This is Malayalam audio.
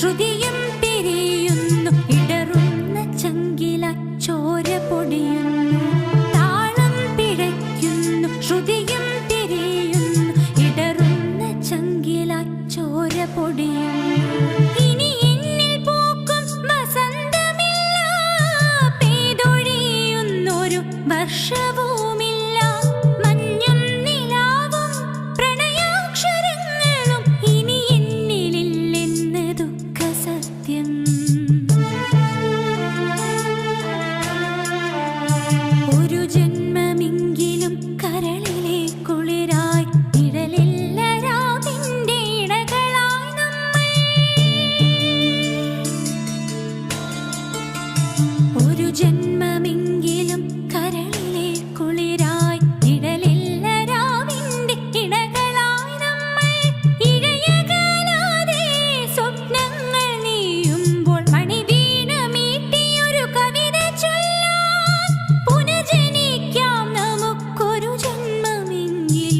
ഹൃദയം തിരിയുന്നു ഇടറുന്ന ചെങ്കില ചോര പൊടിയുന്നു. താളം പിഴയ്ക്കുന്നു. ഹൃദയം തിരിയുന്നു ഇടറുന്ന ചെങ്കില ചോര പൊടിയുന്നു. రంగిలి